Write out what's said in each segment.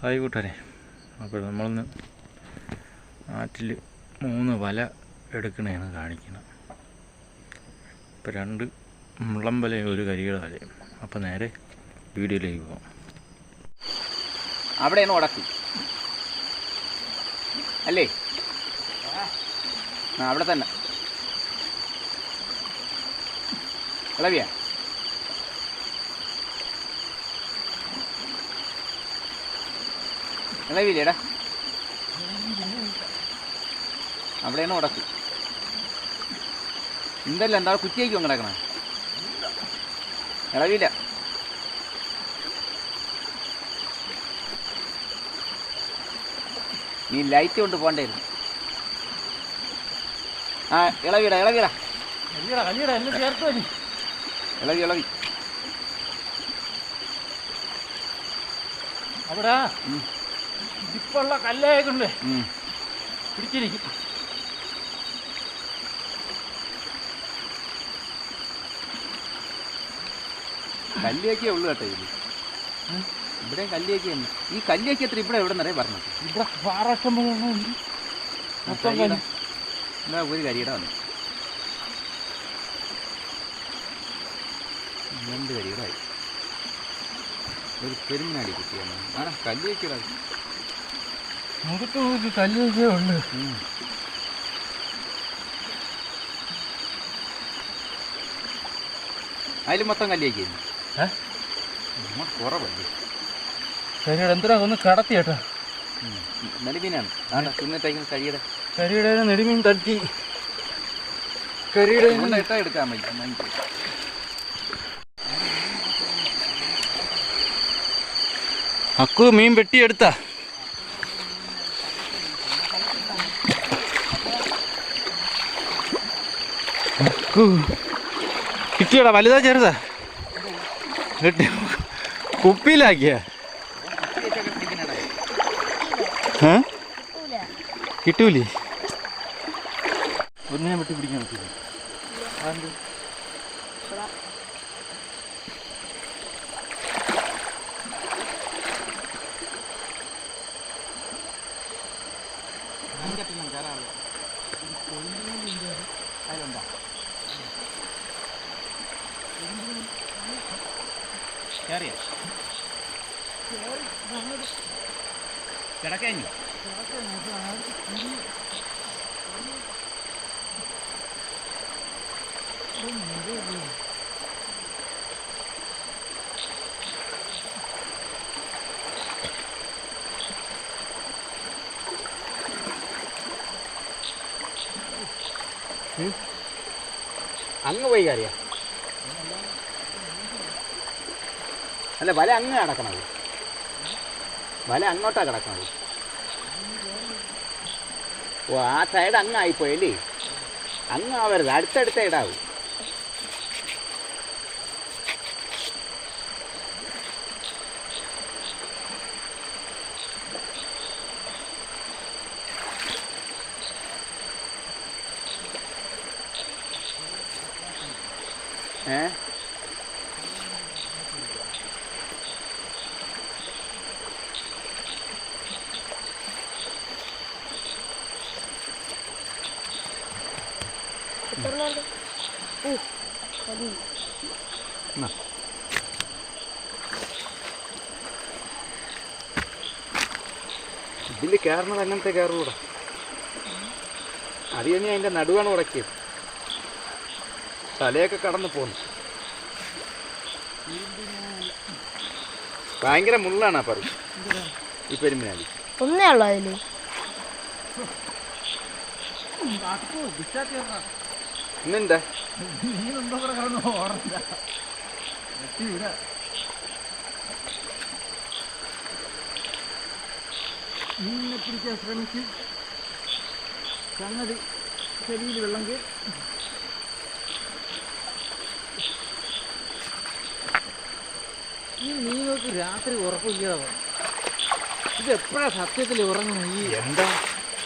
Hi കൂട്ടുകാരെ. അപ്പോൾ നമ്മളിന്ന് ആറ്റിൽ മൂന്ന് വല എടുക്കണേന്ന് കാണിക്കണം. ഇപ്പോൾ രണ്ട് മുള്ളം വലയും ഒരു കരിയുടെ വലയും. അപ്പോൾ നേരെ വീഡിയോയിലേക്ക് പോകാം അവിടെയാണ് ഉടക്കി. അല്ലേ? അവിടെ തന്നെ. ഇളവിയ ഇളവില്ലേടാ അവിടെയാണ് ഉടക്ക്. എന്തല്ല എന്താ കുറ്റിയേക്കും കിടക്കണ ഇളവില്ല നീ ലൈറ്റ് കൊണ്ട് പോണ്ടായിരുന്നു ആ ഇളവിട ഇളവിട ഇളവി ഇളവി അവിടെ. ഇപ്പുള്ള കല്ലായതുണ്ട് ഉം. പിടിച്ചിരിക്കും. കല്ലിയൊക്കെ ഉള്ളു കേട്ടോ ഇത്. ഇവിടെയും കല്ലിയൊക്കെ ഈ കല്ലിയൊക്കെ എത്ര ഇവിടെ എവിടെ നിറയെ പറഞ്ഞത്? ഇവിടെ കരിയിട. എന്താ ഒരു കരിയിട വന്നു. രണ്ട് കരിയിടായി ഒരു പെരുമനാടി കുട്ടിയാണ്. ആ കല്ലിയൊക്കെ ഇടാ മുഖത്ത് നോക്കി കല്ലൊക്കെ ഉണ്ട് ഉം. അതിൽ മൊത്തം? നമ്മൾ കുറവല്ലേ? ശരിയുടെ എന്തിനാ ഒന്ന് കടത്തി ഏട്ടാ? നെടുമീനാണ്. ആണ്ട തിന്നിട്ടേക്കുന്ന കരിയുടെ കരിയുടെ നെടുമീൻ തട്ടി. കരിയുടെ ഇട്ടാ എടുക്കാൻ പറ്റും അക്കു മീൻ വെട്ടിയെടുത്താ. കിട്ടിയടാ വലുതാ ചെറുതാ? കിട്ടി. കുപ്പിയിലാക്കിയ? കിട്ടൂലേ? ഒന്നിനെ വെട്ടി പിടിക്കാൻ പറ്റില്ല കിടക്കഴിഞ്ഞു അങ്ങ് പോയി കാര്യ. അല്ല വല അങ്ങ് കിടക്കണത് വല അങ്ങോട്ടാ കിടക്കണത്. ഓ ആ സൈഡ് അങ്ങ് ആയിപ്പോയല്ലേ അങ്ങ് ആവരുത് അടുത്തടുത്ത ഇടാവും. ഏ എന്നാ. ഇതിൽ കയറണത് അങ്ങനത്തെ കയറൂടെ. അത് കഴിഞ്ഞ് അതിന്റെ നടുവാണ് ഉടക്കിയത്. തലയൊക്കെ കടന്നു പോന്നു. ഭയങ്കര മുള്ളാണ് ആ പറ. ഈ പെരുമ്പിനാലി. ഒന്നേ ഉള്ളൂ അതിൽ. ഇന്നെന്താ? മീനിനെ പിടിക്കാൻ ശ്രമിച്ച് സംഗതി ചെടിയിൽ വെള്ളം കയറി ഈ മീനുകൾക്ക് രാത്രി ഉറപ്പില്ലാതെ ഇത് എപ്പോഴാ സത്യത്തിൽ ഉറങ്ങുന്നു ഈ എന്താ?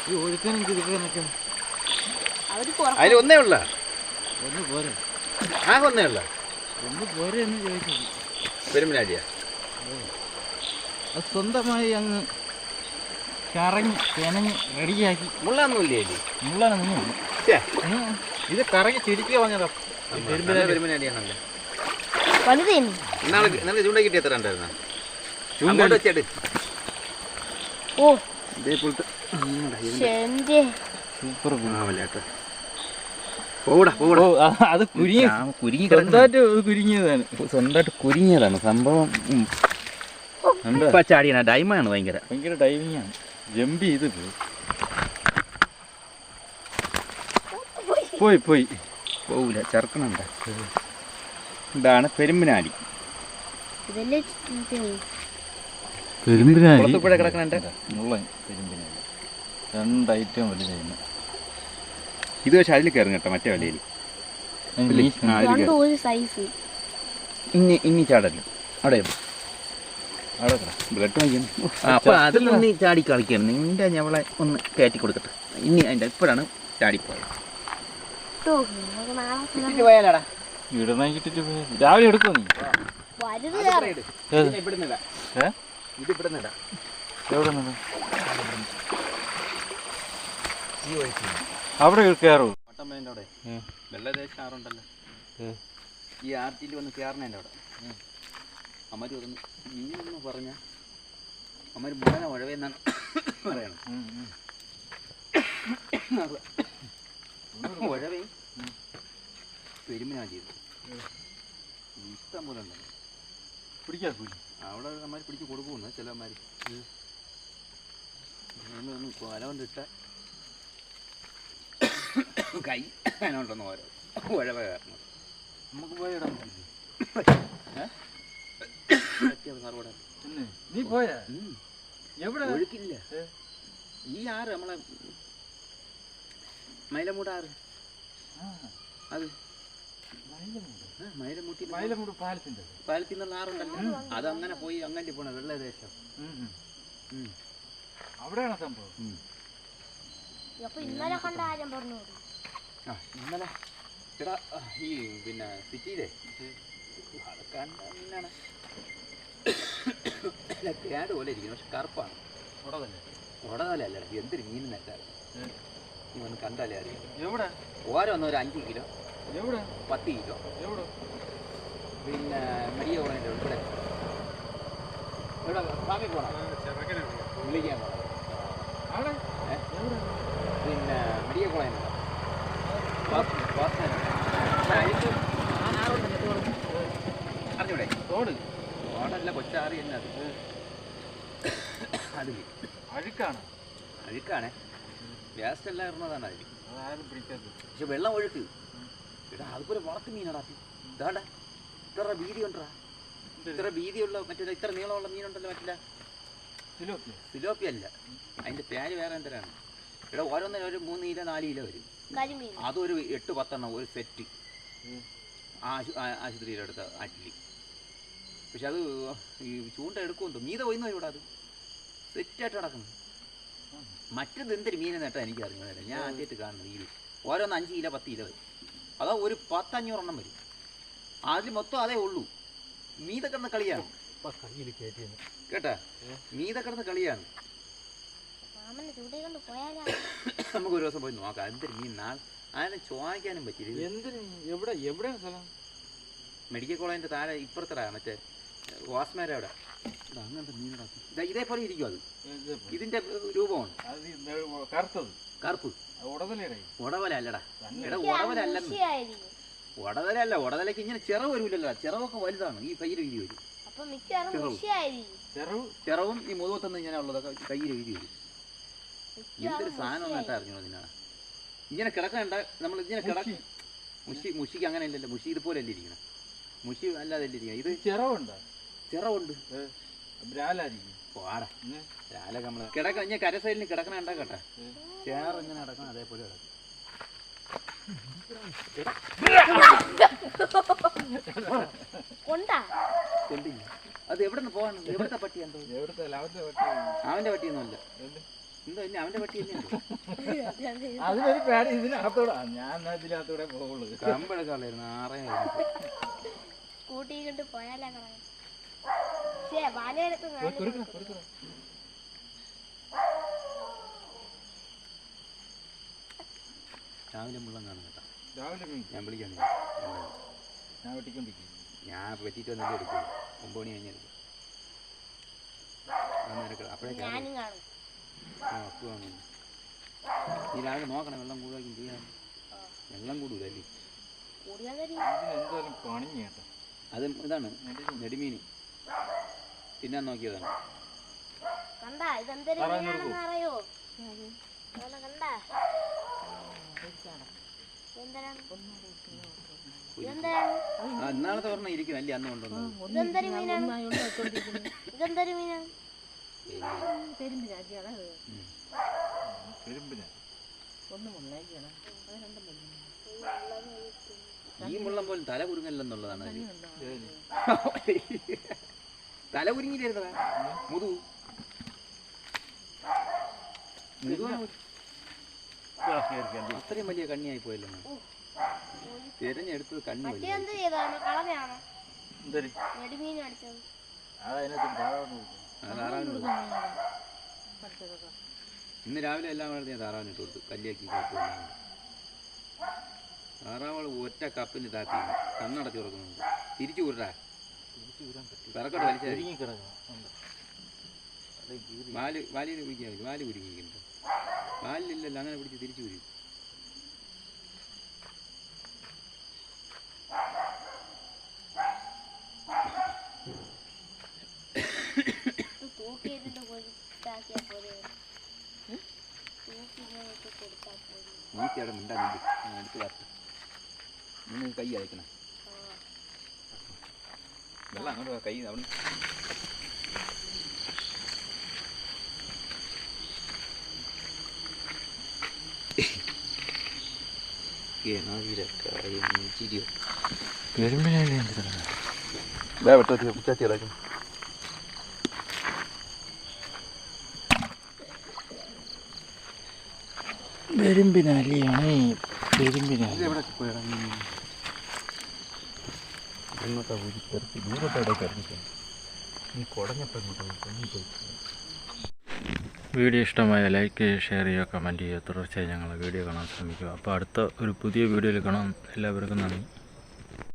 ഈ ഒഴുക്കനും കിടക്കാനൊക്കെ അതിൽ ഒന്നേ ഉള്ള? ഒന്ന് പോരെ. ആകെ ഒന്നേ ഉള്ള? ഒന്ന് പോരെ എന്ന് ചോദിച്ചത് പെരുമിനാലിയാ അത് സ്വന്തമായി അങ്ങ് കറങ്ങി കിണഞ്ഞ് റെഡിയാക്കി. മുള്ളൊന്നുമില്ലേ? മുള്ളാണ് ഇത് കറങ്ങി ചിരിക്കുക പറഞ്ഞതാ. നല്ല പെരുമ്പിനാടിയാണല്ലോ. വലുതേന്ന് ഇന്നാൾ ഇന്നലെ ചൂണ്ട കിട്ടിയ എത്ര ഉണ്ടായിരുന്ന? അങ്ങോട്ട് വെച്ചേട്ട് ഓ. ഇതേപോലത്തെ സൂപ്പർ അത് കുരുങ്ങി കുരുങ്ങി സ്വന്തമായിട്ട് കുരുങ്ങിയതാണ്. സ്വന്തമായിട്ട് കുരുങ്ങിയതാണ്. സംഭവം ചാടിയാണ്. ഡൈമാണ് ഭയങ്കര. ഭയങ്കര ഡൈവിംഗ് ആണ്. ജമ്പ് ചെയ്ത് പോയി പോയി പോയി. പോകൂല ചെറുക്കണുണ്ട് ഇതാണ് പെരുമ്പിനാലി. പെരുമ്പിനാലി? രണ്ട് ഐറ്റം വലുതായിരുന്നു ഇത് പക്ഷെ അതിൽ കയറും കേട്ടോ മറ്റേ വലയിൽ. ഇനി ഇനി ചാടല്ലോ അവിടെ അവിടെ കിട. ബ്ലഡ് വാങ്ങിക്കുന്നു അപ്പൊ അതിൽ നിന്ന് ചാടി കളിക്കണം. നിന്റെ ഞവളെ ഒന്ന് കയറ്റി കൊടുക്കട്ടെ. ഇനി അതിന്റെ ഇപ്പോഴാണ് ചാടിപ്പോയത്. രാവിലെ എടുക്കും നീ? അവിടെ കയറൂ. വെള്ളദേശം ആറുണ്ടല്ലോ. ഈ ആർട്ടിയിൽ വന്ന് കയറണേന്റെ അവിടെ. അമ്മര് പറഞ്ഞു നീ ഒന്ന് പറഞ്ഞ? അമ്മര് മുളന ഉഴവെന്നാണ് പറയണം ഉഴവേ പെരുമിനാ ചെയ്തു ഇഷ്ടം പോലെ ഉണ്ടല്ലോ പിടിക്കാൻ അവിടെ അമ്മര് പിടിച്ച് കൊടുക്കുന്നു ചില ഒന്ന് കൊല കൊണ്ടിട്ട കൈ അതിനോണ്ടൊന്ന് ഓരോ ഉഴവ കാരണം നമുക്ക് പോയി ഇടാൻ പറ്റില്ലേ പറ്റിയ സാറോടെ പിന്നെ? നീ പോയാ എവിടെ? ഒഴുക്കില്ല. ഏ? ഈ ആറ് നമ്മളെ മൈലമൂട് ആറ്. അത്. ആ, മൈലമുട്ടി മയിലമുട് പാലത്തിന്റെ പാലത്തിൽ നിന്നുള്ള ആറുണ്ടല്ലോ. അത് അങ്ങനെ പോയി അങ്ങനെ പോണ വെള്ളദേശം ദേശം അവിടെയാണ് സംഭവം? ഇന്നലെ കണ്ട ആരും പറഞ്ഞു ആ ഇന്നലെ എടാ ഈ പിന്നെ സിറ്റിയിലെ കണ്ട മീനാണ് അല്ല കേട് പോലെ ഇരിക്കുന്നു പക്ഷെ കറുപ്പാണ് ഉടതല അല്ല എന്തൊരു മീൻ നെറ്റാണ് നീ ഒന്ന് കണ്ടാലേ അറിയാം എവിടെ ഓരോന്ന് ഒരു അഞ്ച് കിലോ എവിടെ പത്ത് കിലോ എവിടെ പിന്നെ മെഡിയ കോളേജിന്റെ ഇവിടെ എവിടെ ബാക്കി പോകണം വിളിക്കാൻ പോകണം പിന്നെ മെഡിയ കോളേജിന്റെ അറിഞ്ഞൂടെ തോട് ഓടല്ല കൊച്ചാറി തന്നെ അതിൽ അഴുക്കാണ്. അഴുക്കാണ്. വേസ്റ്റ് എല്ലാം ഇടുന്നതാണ് അതിൽ അതാരും പിടിക്കാത്തത് പക്ഷെ വെള്ളം ഒഴുക്ക്. എടാ അതുപോലെ വളർത്തു മീനടാ ഇതാണ്ട. ഇത്ര വീതി ഉണ്ടാ ഇത്ര വീതിയുള്ള മറ്റേ ഇത്ര നീളമുള്ള മീനുണ്ടല്ലോ മറ്റില്ല സിലോപ്പിയ? സിലോപ്പി അല്ല. അതിന്റെ പേര് വേറെ എന്തരാണ്? ഇവിടെ ഓരോന്നിനും ഒരു മൂന്ന് കിലോ നാല് കിലോ വരും. കരിമീൻ. അതൊരു എട്ട് പത്തെണ്ണം ഒരു സെറ്റ്. ആശുപത്രിയിലെടുത്ത ആറ്റിൽ പക്ഷെ അത് ഈ ചൂണ്ട എടുക്കുമെന്തോ മീത പോയിന്നോ ഇവിടെ അത്. സെറ്റായിട്ട് കിടക്കുന്നു മറ്റത് എന്തൊരു മീനെ നേട്ടാ എനിക്ക് അറിഞ്ഞു ഞാൻ ആദ്യമായിട്ട് കാണുന്നത് ഈ ഓരോന്ന് അഞ്ച് കിലോ പത്ത് കിലോ വരും. അതോ ഒരു പത്തഞ്ഞൂറെണ്ണം വരും. അതിൽ മൊത്തം അതേ ഉള്ളൂ. മീത കിടന്ന കളിയാണ്. കേട്ടാ? മീത കിടന്ന കളിയാണ്. ചൂടേ കൊണ്ട് പോയാലാ? നമുക്ക് ഒരു ദിവസം പോയി നോക്കാം. എന്തൊരു മീൻ നാൾ അതിനെ ചോദിക്കാനും പറ്റില്ല. എവിടെ എവിടെയാണ് സ്ഥലം? മെഡിക്കൽ കോളേജിന്റെ താഴെ ഇപ്പുറത്തടാ മറ്റേ വാസ്മേര അവിടെ. അങ്ങനത്തെ മീനടാ ഇതേപോലെ ഇരിക്കും അത്. ഇതിന്റെ രൂപമാണ്. കറുത്തത്. കറുപ്പ്. ഉടവല അല്ലടാ തന്നെ. എടാ ഉടവല അല്ലെന്ന് കൃഷിയായിരിക്കും ഉടവല അല്ല ഉടവലക്ക് ഇങ്ങനെ ചിറവ് വരൂലല്ലോ ചിറവൊക്കെ വലുതാണ് ഈ കയ്യിൽ വീതി വരും. ചിറവും. ഈ മുതുകത്തൊന്നും ഇങ്ങനെ ഉള്ളതൊക്കെ കയ്യിൽ വീതി വരും. എന്തൊരു സാധനം എന്നിട്ട് അറിഞ്ഞു അതിനാണ് ഇങ്ങനെ കിടക്കണ്ട നമ്മൾ ഇങ്ങനെ കിടക്ക മുഷി. മുഷി മുഷിക്ക് അങ്ങനെ അല്ലല്ലോ മുഷി ഇതുപോലെ അല്ലേ ഇരിക്കണം. മുഷി അല്ലാതെ അല്ലേ ഇരിക്കണം. ഇത് ഇത് ചെറവുണ്ടോ. ചിറവുണ്ട്. ബ്രാലായിരിക്കും പോടാ. ഉം. രാവിലെ നമ്മൾ കിടക്ക ഇങ്ങനെ കര സൈഡിൽ കിടക്കണ ഉണ്ടാ കേട്ടെ. ചേർ ഇങ്ങനെ കിടക്കണം അതേപോലെ കിടക്കും. അത് എവിടെ നിന്ന് പോകാൻ എവിടുത്തെ പട്ടി എന്തോ? എവിടുത്തെ ലാഭത്തെ പറ്റി അവന്റെ പട്ടിയൊന്നുമല്ല. എന്തോ? ഇനി അവന്റെ പട്ടി അതിനൊരു പേടി ഇതിനകത്തൂടെ. ഞാൻ എന്നാ ഇതിനകത്തൂടെ പോകുള്ളൂ കമ്പെടുക്കാനുള്ളായിരുന്നു ആറേ സ്കൂട്ടി കൊണ്ട് പോയാലാ രാവിലെ മുള്ളം കാണും കേട്ടോ. രാവിലെ ഞാൻ വിളിക്കാം ഞാൻ വെട്ടിക്കൊണ്ടിരിക്കും. ഞാൻ വെട്ടിയിട്ട് വന്നിട്ട് എടുക്കും. ഒമ്പത് മണി കഴിഞ്ഞാൽ അപ്പോഴേക്കും ഞാനും കാണും. നീ രാവിലെ നോക്കണം വെള്ളം കൂടുതലും ചെയ്യാൻ. വെള്ളം കേട്ടോ. അത് ഇതാണ് നെടുമീൻ. തിന്നാൻ നോക്കിയതാണ് കണ്ടാ ഇതെന്തൊരു പറ മീനാണെന്ന് അറിയോ? കണ്ടാ? ഇന്നാളത്തെ പറഞ്ഞ ഇരിക്കും അല്ലേ? അന്ന് കൊണ്ടുവന്നു ഇതെന്തൊരു മീനാണ്? ഇതെന്തൊരു മീനാണ്? ഉം. പെരുമ്പിന് ഈ മുള്ളം പോലും തല കുരുങ്ങല്ലെന്നുള്ളതാണ്. തല കുരുങ്ങിയില്ലായിരുന്നോ മുതു. അത്രയും വലിയ കണ്ണിയായി പോയല്ലോ. തിരഞ്ഞെടുത്തത് കണ്ണി ഇന്ന് രാവിലെ എല്ലാം വേണ്ടത് ഞാൻ താറാവിന് ഇട്ട് കൊടുത്തു. കല്യാക്കി കൊടുത്തു താറാവൾ ഒറ്റ കപ്പിന് താത്തി കണ്ണടച്ചു കൊടുക്കുന്നുണ്ട്. തിരിച്ചു കൂട്ടാ പിറക്കോട്ട് വലിച്ചാൽ ഒരുങ്ങി കിടക്കണം. ഉണ്ട്. അത് കീറി. വാൽ വാലിന് പിടിക്കാൻ പറ്റും. വാൽ കുരുങ്ങിയിട്ടുണ്ട് വാലിലില്ലല്ലോ അങ്ങനെ പിടിച്ച് തിരിച്ചു കുരും. നീ തൂക്കി ഇതിന്റെ കൊടുത്താക്കിയാ കൈ തൂക്കി ഇങ്ങനെ ഇട്ട് കൊടുത്താൽ പോലെ നീത്തി അവിടെ മിണ്ടാ നില്ല്. ഞാൻ എടുത്ത് കാട്ട് നിങ്ങൾ കൈ അയക്കണം ആ. വെള്ളം അങ്ങോട്ട് കൈ അവിടെ പെരുമ്പിനല്ലേ പെരുമ്പിനല്ലേ എവിടെ പോയടാ പോയി തെറക്കി ദൂരത്തോടെ കറങ്ങിക്കാൻ നീ കുടഞ്ഞപ്പോൾ ഇങ്ങോട്ട് പോയി. പൊങ്ങി വീഡിയോ ഇഷ്ടമായ ലൈക്ക് ഷെയർ ചെയ്യുക കമന്റ് ചെയ്യുക. തുടർച്ചയായി ഞങ്ങൾ വീഡിയോ കാണാൻ ശ്രമിക്കുക. അപ്പോൾ അടുത്ത ഒരു പുതിയ വീഡിയോയിൽ കാണാം. എല്ലാവർക്കും നന്ദി.